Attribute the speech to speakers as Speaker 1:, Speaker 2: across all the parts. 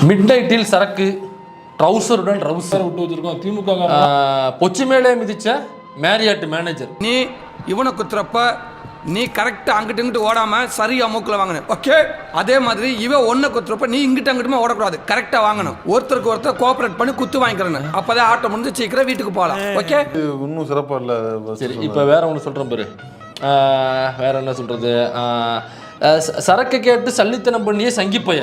Speaker 1: Mid நைட்டில் சரக்கு ட்ரௌசருடன் trouser விட்டு வச்சிருக்கோம். திமுக பொச்சி மேலே மிதிச்ச மேரியாட்டு மேனேஜர்
Speaker 2: நீ இவனை குத்துறப்ப நீ கரெக்டாக அங்கிட்டு இங்கிட்டு ஓடாம சரியா மூக்கில் வாங்கணும் ஓகே அதே மாதிரி இவன் ஒன்றை குத்துறப்ப நீ இங்கிட்ட அங்கிட்டுமே ஓடக்கூடாது. கரெக்டாக வாங்கணும். ஒருத்தருக்கு ஒருத்தர் கோஆப்ரேட் பண்ணி குத்து வாங்கிக்கிறேன் அப்பதான் ஆட்டம் முடிஞ்சு சீக்கிரம் வீட்டுக்கு போகலாம். ஓகே
Speaker 3: இன்னும் சிறப்பா இல்ல
Speaker 1: சரி இப்போ வேற ஒன்று சொல்கிறேன் பாரு. வேற என்ன சொல்றது? ஆஹ், அஹ், ச- சரக்கு கேட்டு சல்லித்தனம் பண்ணிய சங்கிப்பைய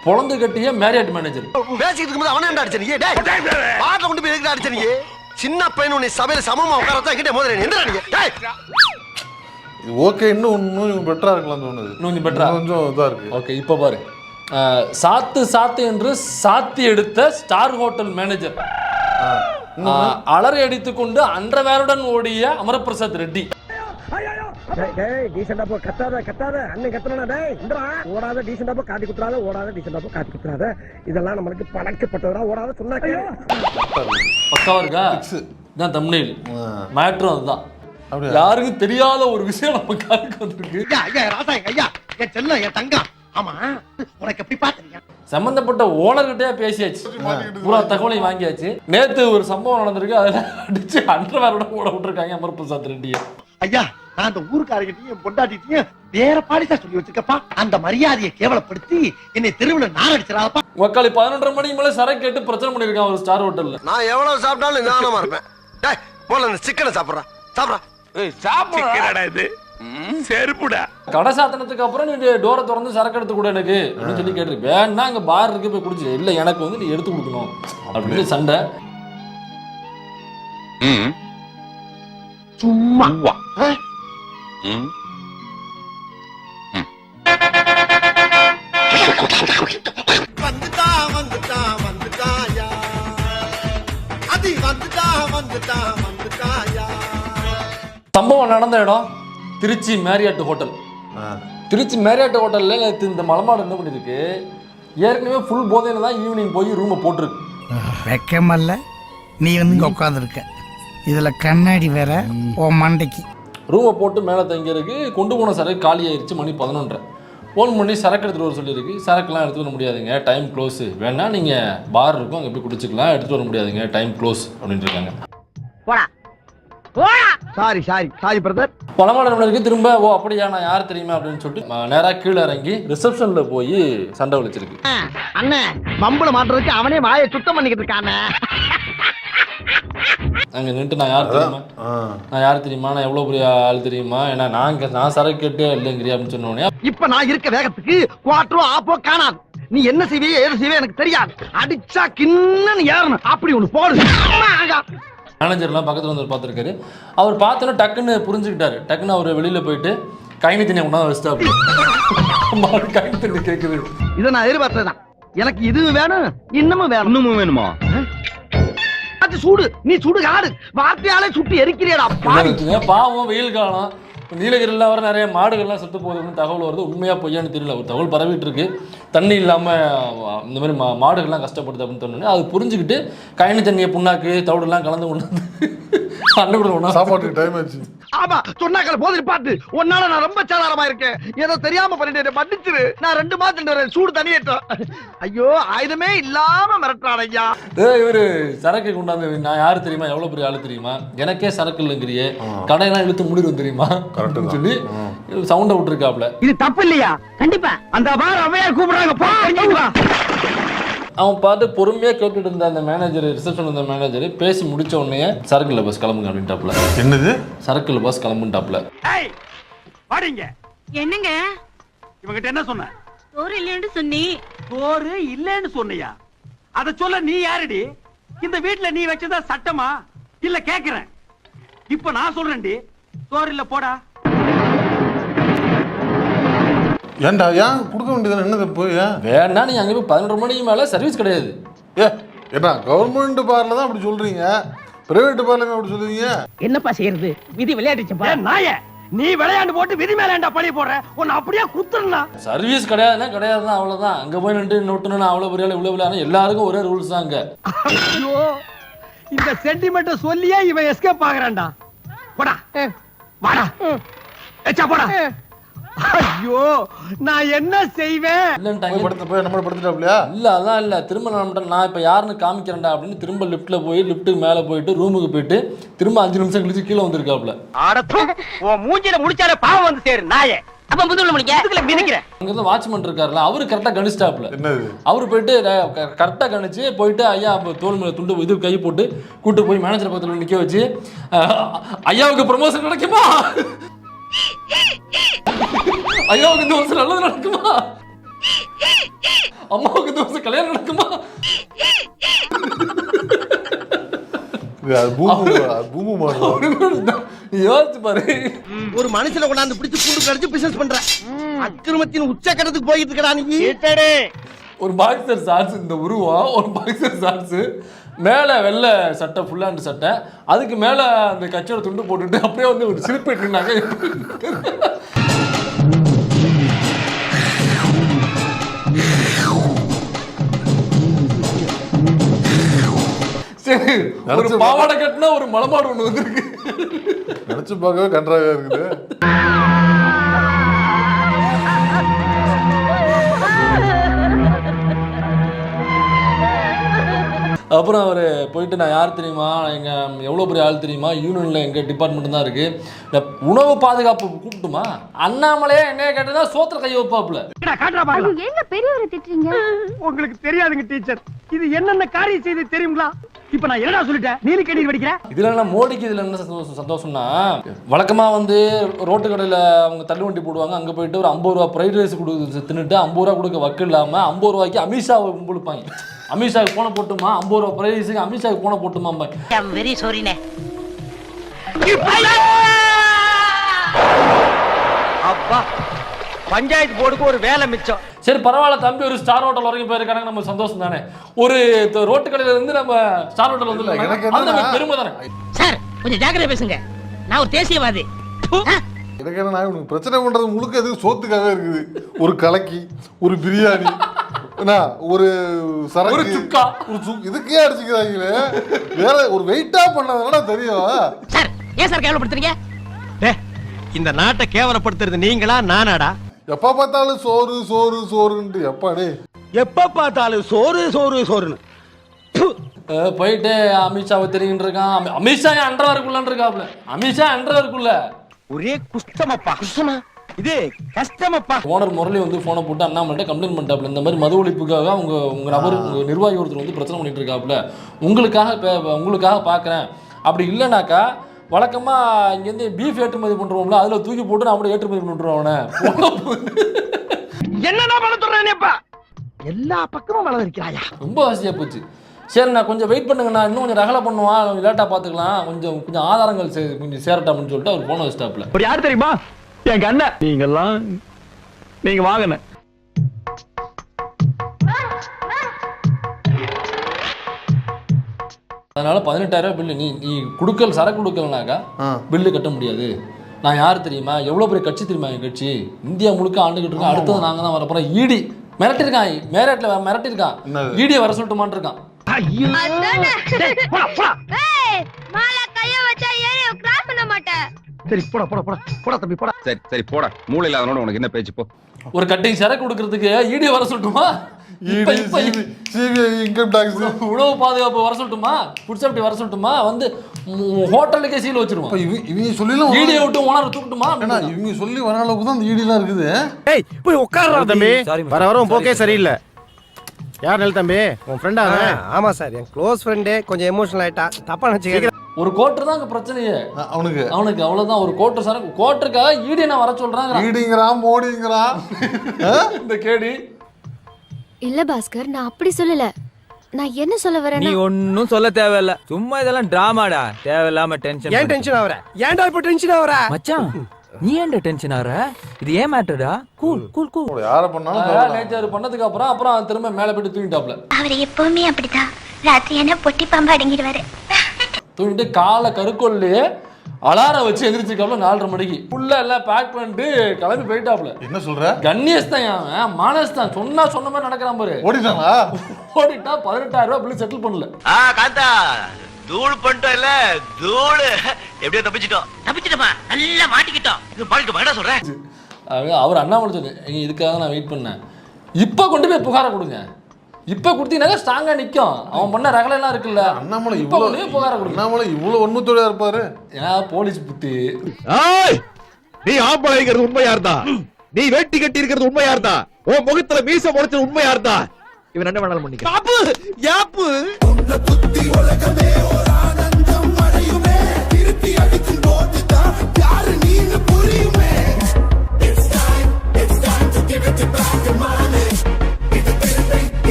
Speaker 1: பொழந்து கட்டிய மேரியாட் மேனேஜர்
Speaker 4: பேசிக்கிட்டு இருக்கும்போது அவனே என்ன அடிச்ச நீ? டேய் பாட்டில் கொண்டு போய் எதுக்கு அடிச்ச நீ? சின்ன பையன் உன்னை சபையில சமமா உட்கார வச்சா என்கிட்ட மோதிர எந்த நீங்க டேய்.
Speaker 3: இது ஓகே இன்னும் இன்னும் பெட்டரா இருக்கலாம் தோணுது.
Speaker 1: இன்னும் கொஞ்சம் better ஆ?
Speaker 3: கொஞ்சம் இதா இருக்கு.
Speaker 1: ஓகே இப்போ பாரு. சாத்து சாத்து என்று சாத்தி எடுத்த ஸ்டார் ஹோட்டல் மேனேஜர் ஆஹ், அலறி அடித்துக்கொண்டு அன்றவேருடன் ஓடிய அமரபிரசாத் ரெட்டி.
Speaker 5: டீசெண்டா போ கத்தாத கத்தாத. அண்ணன் கத்தனா டேய் இந்தடா. ஓடாத டீசெண்டா போ காட்டி குத்துறாத. ஓடாத டீசெண்டா போ காட்டி குத்துறாத. இதெல்லாம் நம்மளுக்கு பழக்கப்பட்டதா ஓடாத சொன்னா கேளு.
Speaker 1: பக்காவா இருக்கா? இதான் தமிழில் மேட்ரும் அதுதான்.
Speaker 3: அப்படியா?
Speaker 1: யாருக்கும் தெரியாத ஒரு விஷயம் நம்ம காருக்கு வந்திருக்கு.
Speaker 4: ஐயா ஐயா ராசா எங்க ஐயா என் செல்லம் என் தங்கம். ஆமா. உனக்கு எப்படி பாத்தீங்க
Speaker 1: சம்பந்தப்பட்ட ஓனர்கிட்டயே பேசியாச்சு. பூரா தகவலையும் வாங்கியாச்சு. நேத்து ஒரு சம்பவம் நடந்திருக்கு. அதுல அடிச்சு அன்றவேரோட ஓட விட்டுருக்காங்க அமர்பிரசாத் ரெட்டியை.
Speaker 4: ஐயா நான் அந்த ஊருக்காரங்கிட்டையும் என் பொண்டாட்டிட்டையும் வேற பாடிசா சொல்லி வச்சிருக்கப்பா. அந்த மரியாதையை கேவலப்படுத்தி என்னை தெருவுல நார் அடிச்சிடாதப்பா
Speaker 1: மக்காளி பதினொன்றரை மணிக்கு மேல சரக்கு கேட்டு பிரச்சனை பண்ணிருக்கான் ஒரு ஸ்டார் ஹோட்டல்ல.
Speaker 4: நான் எவ்வளவு சாப்பிட்டாலும் நிதானமா இருப்பேன் டேய் போல அந்த சிக்கனை சாப்பிடுறா. சாப்பிடுறா.
Speaker 6: சாப்பிடா இது. செருப்புடா.
Speaker 1: கடை சாத்தனத்துக்கு அப்புறம் நீ டோரை திறந்து சரக்கு எடுத்து கொடு எனக்கு அப்படின்னு சொல்லி கேட்டிருக்கு. வேணா அங்க பார் இருக்கு போய் குடிச்சு. இல்ல எனக்கு வந்து நீ எடுத்து கொடுக்கணும் அப்படின்னு சண்டை.
Speaker 4: சும்மா? வந்துட்டா வந்துட்டா வந்துட்டாயா? அது வந்துட்டா வந்துட்டா வந்துட்டாயா?
Speaker 1: சம்பவம் நடந்த இடம் Trichy Marriott hotel. Trichy Marriott ஹோட்டல்ல நேத்து இந்த மலமாடு என்ன பண்ணிருக்கு? ஏற்கனவே ஃபுல் போதையில தான் ஈவினிங் போய் ரூமை போட்டிருக்கு.
Speaker 7: வெக்கமல்ல. நீ வந்து இங்க உட்காந்துருக்க இதுல கண்ணாடி வேற உன் மண்டைக்கு.
Speaker 1: ரூமை போட்டு மேலே தங்கியிருக்கு. கொண்டு போன சரக்கு காலி ஆயிருச்சு மணி பதினொன்றரை. ஃபோன் பண்ணி சரக்கு எடுத்துகிட்டு வர சொல்லியிருக்கு. சரக்குலாம் எடுத்துட்டு வர முடியாதுங்க. டைம் க்ளோஸு வேணா நீங்கள் பார் இருக்கும் அங்கே போய் குடிச்சிக்கலாம். எடுத்துகிட்டு வர முடியாதுங்க. டைம் க்ளோஸ் அப்படின்ட்டு இருக்காங்க.
Speaker 4: சாரி சாரி சாரி பிரதர்
Speaker 1: பழமாடனுக்கு திரும்ப ஓ அப்படியா நான் யார் தெரியுமா? அப்படின்னு சொல்லிட்டு நேராக கீழே இறங்கி ரிசப்ஷனில் போய் சண்டை வலிச்சிருக்கு.
Speaker 4: அண்ணே மம்பள மாட்டுறதுக்கு அவனே வாயை சுத்தம் பண்ணிக்கிட்டு இருக்கானே.
Speaker 1: அங்கே நின்றுட்டு நான் யார் தெரியுமா. நான் யார் தெரியுமா? நான் எவ்வளோ பெரிய ஆள் தெரியுமா? ஏன்னா நான் நான் சரக்கு கேட்டே இல்லைங்கிறியா அப்படின்னு சொன்னோடனே
Speaker 4: இப்ப நான் இருக்க வேகத்துக்கு குவாட்டரோ ஆப்போ காணாது. நீ என்ன செய்வியே ஏது செய்வே எனக்கு தெரியாது. அடிச்சா கிண்ணன்னு ஏறணும். அப்படி ஒண்ணு போடு.
Speaker 1: மேனேஜர்லாம் பக்கத்தில் வந்து பார்த்துருக்காரு. அவர் பார்த்தோன்னே டக்குன்னு புரிஞ்சுக்கிட்டாரு. டக்குன்னு அவர் வெளியில் போயிட்டு கைனி தண்ணி கொண்டாந்து வச்சுட்டாப்பு கைனி தண்ணி கேட்குது
Speaker 4: இதை நான் எதிர்பார்த்ததுதான். எனக்கு இது வேணும் இன்னமும் வேணும். இன்னமும் வேணுமா? அது சூடு. நீ சுடு காடு வார்த்தையாலே சுட்டு எரிக்கிறியடா பாவி.
Speaker 1: பாவம் வெயில் காலம். நீலகிரியில் வர நிறைய மாடுகள்லாம் செத்து போகுதுன்னு தகவல் வருது. உண்மையா பொய்யான்னு தெரியல. ஒரு தகவல் பரவிட்டு இருக்கு. தண்ணி இல்லாமல் இந்த மாதிரி மா மாடுகள்லாம் கஷ்டப்படுது அப்படின்னு சொன்னோன்னே அது புரிஞ்சுக்கிட்டு கைனி தண்ணியை புண்ணாக்கு தவிடெல்லாம் கலந்து கொண்டு ஒன்றா
Speaker 3: சாப்பாட்டுக்கு டைம் ஆச்சு.
Speaker 4: ஆமா போதில் உன்னால நான் ரொம்ப சாதாரமா இருக்கேன். ஏதோ தெரியாம பண்ணிட்டேன் மன்னிச்சிரு. நான் ரெண்டு வரேன் சூடு தனியேற்றம் ஐயோ ஆயுதமே இல்லாம மிரட்டுறான் ஐயா.
Speaker 1: ஏய் இவரு சரக்கு கொண்டாந்து நான் யாரு தெரியுமா? எவ்வளவு பெரிய ஆளு தெரியுமா? எனக்கே சரக்கு இல்லைங்கிறியே. கடையெல்லாம் இழுத்து முடிடும் தெரியுமா? சொல்லி சவுண்ட விட்டுருக்காப்ல
Speaker 5: இது தப்பு இல்லையா? கண்டிப்பா. அந்த பார் அவையார் கூப்பிடுறாங்க. போ.
Speaker 1: அவன் பார்த்து பொறுமையா கேட்டுட்டு இருந்த அந்த மேனேஜர் ரிசப்ஷன் இருந்த மேனேஜர் பேசி முடிச்ச உடனே சரக்குல பஸ் கிளம்புங்க அப்படின்ட்டாப்ல.
Speaker 3: என்னது?
Speaker 1: சரக்குல பஸ் கிளம்புன்ட்டாப்ல.
Speaker 6: ஏய் வாடிங்க.
Speaker 8: என்னங்க?
Speaker 6: இவங்கிட்ட என்ன சொன்ன?
Speaker 8: சோறு இல்லைன்னு சொன்னி.
Speaker 6: சோறு இல்லைன்னு சொன்னியா? அத சொல்ல நீ யாருடி? இந்த வீட்ல நீ வச்சதா சட்டமா? இல்ல கேக்குறேன். இப்ப நான் சொல்றேன்டி. சோறு இல்ல போடா.
Speaker 3: ஏன்டா ஏன் கொடுக்க வேண்டியது என்னது போய்
Speaker 1: வேணா நீ அங்க போய் பதினொரு மணிக்கு மேல சர்வீஸ் கிடையாது.
Speaker 3: ஏ ஏன்னா கவர்மெண்ட் பார்ல தான் அப்படி சொல்றீங்க. பிரைவேட் பார்ல அப்படி சொல்லுவீங்க
Speaker 5: என்னப்பா செய்யறது? விதி விளையாடுச்சுப்பா
Speaker 6: ஏன் நாய நீ விளையாண்டு போட்டு விதி மேலேண்டா பழி போடுற? உன்னை அப்படியே குத்துறா
Speaker 1: சர்வீஸ் கிடையாதுன்னா கிடையாது தான் அவ்வளவுதான். அங்க போய் நின்று நோட்டுனா அவ்வளவு பெரிய பெரிய ஆளு, எல்லாருக்கும் ஒரே ரூல்ஸ் தான் அங்க.
Speaker 6: ஐயோ இந்த சென்டிமெண்ட்ட சொல்லியே இவன் எஸ்கேப் ஆகுறான்டா. போடா. வாடா. எச்சா போடா.
Speaker 4: ஐயோ நான் என்ன செய்வேன்?
Speaker 3: போய்
Speaker 1: இல்லன்ட்டாங்க
Speaker 3: படுத்து போய் நம்மள படுத்துட்டாப்லையா?
Speaker 1: இல்ல அதான் இல்ல. திரும்ப நான் நம்மட்ட- நான் இப்ப யாருன்னு காமிக்கிறேன்டா அப்படின்னு திரும்ப லிஃப்ட்ல போய் லிஃப்ட்டுக்கு மேல போயிட்டு ரூமுக்கு போயிட்டு திரும்ப அஞ்சு நிமிஷம் கழிச்சு கீழே வந்திருக்காப்ல.
Speaker 4: அடப்பு உன் மூஞ்சில முடிச்சாலே பாவம் வந்து சேரு நாயே. அப்ப முதுகுல முடிக்க. இதுல மிதிக்கிறேன்
Speaker 1: அங்க இருந்து வாட்ச்மேன் இருக்காருல்ல அவரு கரெக்டா கணிச்சிட்டாப்ல.
Speaker 3: என்னது?
Speaker 1: அவரு போயிட்டு கரெக்டாக கணிச்சு போயிட்டு ஐயா அப்போ தோல் மேல துண்டு இது கை போட்டு கூட்டு போய் மேனேஜர் பக்கத்துல நிக்க வச்சு ஐயாவுக்கு ப்ரமோஷன் கிடைக்குமா? ஐயாவுக்கு இந்த வருஷம் நல்லது நடக்குமா? அம்மாவுக்கு இந்த வருஷம் கல்யாணம் நடக்குமா?
Speaker 5: ஒரு மனுஷனை கொண்டாந்து பிடிச்சு கூண்டு கடிச்சு பிசினஸ் பண்ற. அக்கிரமத்தின் உச்சக்கட்டத்துக்கு போயிட்டு இருக்கடா நீ
Speaker 1: ஒரு பாக்ஸர் ஷார்ட்ஸ் இந்த உருவம் ஒரு பாக்ஸர் ஷார்ட்ஸ் மேலே வெள்ளை சட்டை ஃபுல்லாண்டு சட்டை. அதுக்கு மேலே அந்த கச்சோட துண்டு போட்டுட்டு அப்படியே வந்து ஒரு சிரிப்பு இருந்தாங்க சரி ஒரு பாவாடை கட்டினா ஒரு மலமாடு ஒன்று வந்திருக்கு.
Speaker 3: நினைச்சு பார்க்கவே கன்றாவே இருக்குது.
Speaker 1: அப்புறம் அவர் போயிட்டு நான் யார் தெரியுமா? எங்கள் எவ்வளோ பெரிய ஆள் தெரியுமா? யூனியனில் எங்கள் டிபார்ட்மெண்ட் தான் இருக்குது இந்த உணவு பாதுகாப்பு கூப்பிட்டுமா? அண்ணாமலையே என்னைய கேட்டதா? சோத்திர கை வைப்பாப்புல.
Speaker 8: எங்க பெரியவரை திட்டுறீங்க?
Speaker 4: உங்களுக்கு தெரியாதுங்க டீச்சர் இது என்னென்ன காரியம் செய்து தெரியுங்களா? இப்ப நான் என்னடா சொல்லிட்டேன்? நீலி கேடி படிக்கிறேன்
Speaker 1: இதில் என்ன மோடிக்கு இதில் என்ன சந்தோஷம் சந்தோஷம்னா வழக்கமாக வந்து ரோட்டு கடையில் அவங்க தள்ளு வண்டி போடுவாங்க. அங்கே போயிட்டு ஒரு ஐம்பது ரூபா ஃப்ரைட் ரைஸ் கொடு தின்னுட்டு ஐம்பது ரூபா கொடுக்க வக்கு இல்லாமல் ஐம்பது ரூபாய்க்கு அமித்ஷாவை கொடுப்பாங்க அமித்ஷாவுக்கு போன போட்டுமா? ஐம்பது ரூபா ஃப்ரைட் ரைஸுக்கு அமித்ஷாவுக்கு போன போட்டுமா
Speaker 8: வெரி சாரிண்ணே
Speaker 4: அப்பா பஞ்சாயத்து போர்டுக்கு ஒரு வேலை மிச்சம்.
Speaker 1: சரி பரவாயில்ல தம்பி ஒரு ஸ்டார் ஹோட்டல் வரைக்கும் போயிருக்காங்க நம்ம சந்தோஷம் தானே. ஒரு ரோட்டு கடையில இருந்து நம்ம ஸ்டார் ஹோட்டல் வந்து
Speaker 3: எனக்கு
Speaker 1: அந்த பெருமை தானே.
Speaker 9: சார் கொஞ்சம் ஜாக்கிரதை பேசுங்க. நான் ஒரு தேசியவாதி.
Speaker 3: எனக்கு என்னன்னா உனக்கு பிரச்சனை பண்றது முழுக்க எதுக்கு சோத்துக்காகவே இருக்குது. ஒரு கலக்கி ஒரு பிரியாணி என்ன ஒரு சரக்கு?
Speaker 1: ஒரு சுக்கா.
Speaker 3: ஒரு சுக் இதுக்கே அடிச்சுக்கிறாங்களே. வேற ஒரு வெயிட்டா பண்ணதுனால தெரியும்?
Speaker 9: சார் ஏன் சார் கேவலப்படுத்துறீங்க?
Speaker 4: இந்த நாட்டை கேவலப்படுத்துறது நீங்களா நானாடா?
Speaker 3: எப்ப பார்த்தாலும் சோறு சோறு சோறுன்ட்டு. எப்பாடே
Speaker 4: எப்ப பார்த்தாலும் சோறு சோறு சோறுன்னு.
Speaker 1: போயிட்டு அமித்ஷாவை தெரியும் இருக்கான். அமி- அமித்ஷா என் அண்டர்வாருக்குள்ளான் இருக்காப்ல அமித்ஷா அண்டர்வாருக்குள்ள
Speaker 4: ஒரே குஷ்டமப்பா. குஷ்டமா? இது கஷ்டமப்பா
Speaker 1: ஓனர் முரளி வந்து ஃபோனை போட்டு அண்ணாமலை கம்ப்ளைண்ட் பண்ணிட்டாப்ல. இந்த மாதிரி மது ஒழிப்புக்காக அவங்க உங்க நபர் உங்க நிர்வாகி ஒருத்தர் வந்து பிரச்சனை பண்ணிட்டு இருக்காப்ல. உங்களுக்காக உங்களுக்காக பார்க்குறேன் அப்படி இல்லைனாக்கா வழக்கமா இங்கேருந்து பீஃப் ஏற்றுமதி பண்றோம்ல அதுல தூக்கி போட்டு நான் அப்படியே ஏற்றுமதி அவனை.
Speaker 4: என்னடா சொல்றேனேப்பா எல்லா பக்கமும் வளர்க்கிறாயா
Speaker 1: ரொம்ப ஆசையாக போச்சு. சரி நான் கொஞ்சம் வெயிட் பண்ணுங்கண்ணா இன்னும் கொஞ்சம் ரகலை பண்ணுவான் லேட்டாக பார்த்துக்கலாம். கொஞ்சம் கொஞ்சம் ஆதாரங்கள் சே கொஞ்சம் சேரட்டாம்னு சொல்லிட்டு அவர் போன வச்சிட்டாப்ல.
Speaker 4: யார் தெரியுமா? என் அண்ணன் நீங்கெல்லாம் நீங்க வாங்கண்ண
Speaker 1: அதனால பதினெட்டாயிரம் பில்லு நீ நீ கொடுக்கல் சரக்கு கொடுக்கலனாக்கா. பில்லு கட்ட முடியாது. நான் யார் தெரியுமா? எவ்வளோ பெரிய கட்சி தெரியுமா என் கட்சி? இந்தியா முழுக்க ஆண்டுகிட்டு இருக்கோம். அடுத்தது நாங்கள் தான் வரப்போகிறோம் ஈடி மிரட்டிருக்கான். மிரட்டில் மிரட்டிருக்கான்? ஈடியை வர சொல்லட்டுமான் இருக்கான்
Speaker 4: ஐயோ டேய், போடா, போடா.
Speaker 8: மேல கைய வச்சா ஏறி கிராஸ் பண்ண மாட்டேன்
Speaker 4: சரி போடா போடா போடா போடா தம்பி போடா.
Speaker 10: சரி சரி போடா. மூளை இல்லாதனோட உனக்கு என்ன பேச்சு போ.
Speaker 1: ஒரு கட்டிங் சரக்கு கொடுக்கறதுக்கு ஈடியை வர சொல்லட்டுமா? இப்ப
Speaker 3: இடி
Speaker 1: இப்ப
Speaker 3: சிபிஐ இன்கம் டாக்ஸ்
Speaker 1: உணவு பாதுகாப்பு வர சொல்லட்டுமா? ஃபுட் சேஃப்டி வர சொல்லட்டுமா? வந்து ஹோட்டலுக்கே சீல் வச்சிருவோம்.
Speaker 3: இவங்க சொல்லிலாம்
Speaker 1: ஈடியை விட்டு ஓனர் தூக்கட்டுமா?
Speaker 3: இவங்க சொல்லி வர அளவுக்கு தான் அந்த ஈடிலாம் இருக்குது.
Speaker 5: ஏய் போய் உட்கார்றா தம்பி. வர வர போக்கே சரியில்லை. யார் நெல் தம்பி? உன் ஃப்ரெண்டா ஆமா சார் என் க்ளோஸ் ஃப்ரெண்டே கொஞ்சம் எமோஷனல் ஆயிட்டா. தப்பா நினைச்சுக்க
Speaker 1: ஒரு கோட்டர் தான் அங்க பிரச்சனையே.
Speaker 3: அவனுக்கு.
Speaker 1: அவனுக்கு அவ்வளவுதான். ஒரு கோட்டர் சரக்கு கோட்டருக்காக ஈடியை நான் வர சொல்றாங்க
Speaker 3: ஈடிங்கிறான் மோடிங்கிறான்?
Speaker 1: இந்த கேடி.
Speaker 8: இல்ல பாஸ்கர் நான் அப்படி சொல்லல. நான் என்ன சொல்ல
Speaker 11: நீ
Speaker 8: வரேன்னா
Speaker 11: ஒன்னும் சொல்ல தேவையில்ல. சும்மா இதெல்லாம் டிராமாடா தேவையில்லாம டென்ஷன்
Speaker 5: ஏன் டென்ஷன் ஆவற ஏன்டா இப்ப டென்ஷன் ஆவற
Speaker 11: மச்சான் நீ ஏன்டா டென்ஷன் ஆற இது ஏன் மேட்டர்டா கூல் கூல் கூல்
Speaker 3: யாரை பண்ணாலும்
Speaker 1: அவர் பண்ணதுக்கு அப்புறம் அப்புறம் திரும்ப மேல போயிட்டு தூங்கிட்டாப்ல.
Speaker 8: அவர் எப்பவுமே அப்படிதான் ராத்திரி என்ன பொட்டி பாம்பு அடங்கிடுவாரு.
Speaker 1: தூங்கிட்டு காலை கருக்கொல்லையே அலாரம் வச்சு எந்திரிச்சிருக்காப்ல நாலரை மணிக்கு. ஃபுல்லா எல்லாம் பேக் பண்ணிட்டு கிளம்பி போயிட்டாப்ல.
Speaker 3: என்ன சொல்ற?
Speaker 1: கண்ணியஸ் தான் அவன்? மானஸ் தான். சொன்னா சொன்ன மாதிரி நடக்கிறான் பாரு.
Speaker 3: ஓடிட்டாங்களா
Speaker 1: ஓடிட்டா பதினெட்டாயிரம் ரூபாய் பில்லு செட்டில் பண்ணல.
Speaker 6: ஆ காந்தா தூள் பண்ணிட்டோம் இல்ல? தூள். எப்படியோ தப்பிச்சிட்டோம்.
Speaker 9: தப்பிச்சிட்டமா? நல்லா மாட்டிக்கிட்டோம்.
Speaker 6: இது மாட்டிட்டு என்ன சொல்றேன்.
Speaker 1: அது அவர் அண்ணாமலை சொல்லு இதுக்காக நான் வெயிட் பண்ணேன். இப்போ கொண்டு போய் புகாரை கொடுங்க. இப்போ கொடுத்தீங்கன்னா ஸ்ட்ராங்காக நிற்கும் அவன் பண்ண ரகலையெல்லாம் இருக்குல்ல.
Speaker 3: அண்ணாமலை
Speaker 1: இப்போ
Speaker 3: இவ்வளோ
Speaker 1: புகாரை கொடுங்க.
Speaker 3: அண்ணாமலை இவ்வளோ ஒன்மத்தோட இருப்பாரு?
Speaker 1: ஏன்னா போலீஸ் புத்தி?
Speaker 12: நீ ஆம்பளைங்கிறது உண்மையா இருந்தா நீ வேட்டி கட்டி இருக்கிறது உண்மையா இருந்தா உன் முகத்துல மீச முளைச்சது உண்மையா இருந்தா இவன் என்ன வேணாலும் பண்ணிக்க.